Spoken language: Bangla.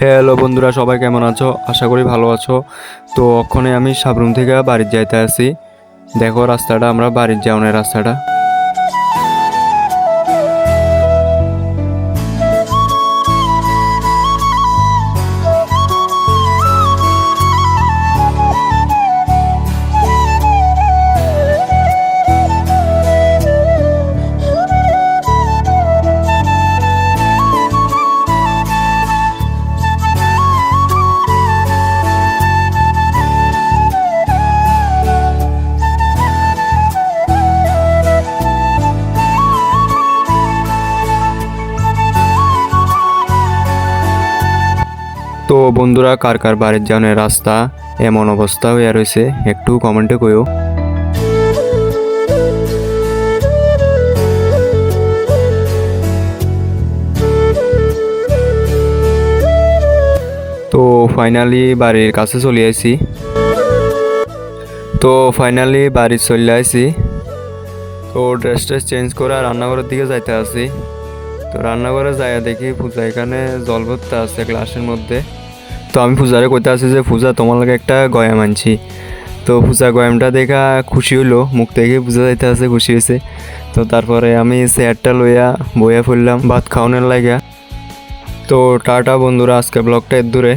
হ্যালো বন্ধুরা, সবাই কেমন আছো? আশা করি ভালো আছো। তো ওখানে আমি সাবরুম থেকে বাড়ির যাইতে আসি। দেখো রাস্তাটা, আমরা বাড়ির যাওয়ানের রাস্তাটা। তো বন্ধুরা, কার কার বাড়ির যাওয়ার রাস্তা এমন অবস্থা হয়ে রয়েছে, একটু কমেন্টে কইও। তো ফাইনালি বাড়ির কাছে চলে আসি তো ফাইনালি বাড়ি চলে আসি তো ড্রেস ট্রেস চেঞ্জ করে রান্নাঘরের দিকে যাইতে আসি। তো রান্নাঘরে যাইয়া দেখি পূজা এখানে জল ভরতে আছে গ্লাসের মধ্যে। তো আমি পূজারে কইতে আছি যে, পূজা, তোমার লাগে একটা গয়াম মানছি তো পূজা গয়ামটা দেখা খুশি হইল, মুখ থেকে পূজা যাইতে আছে খুশি হয়েছে তো তারপরে আমি চেয়ারটা লইয়া বইয়া ফুললাম ভাত খাওয়ানোর লাগা তো টাটা বন্ধুরা, আজকে ব্লগটা এর দূরে।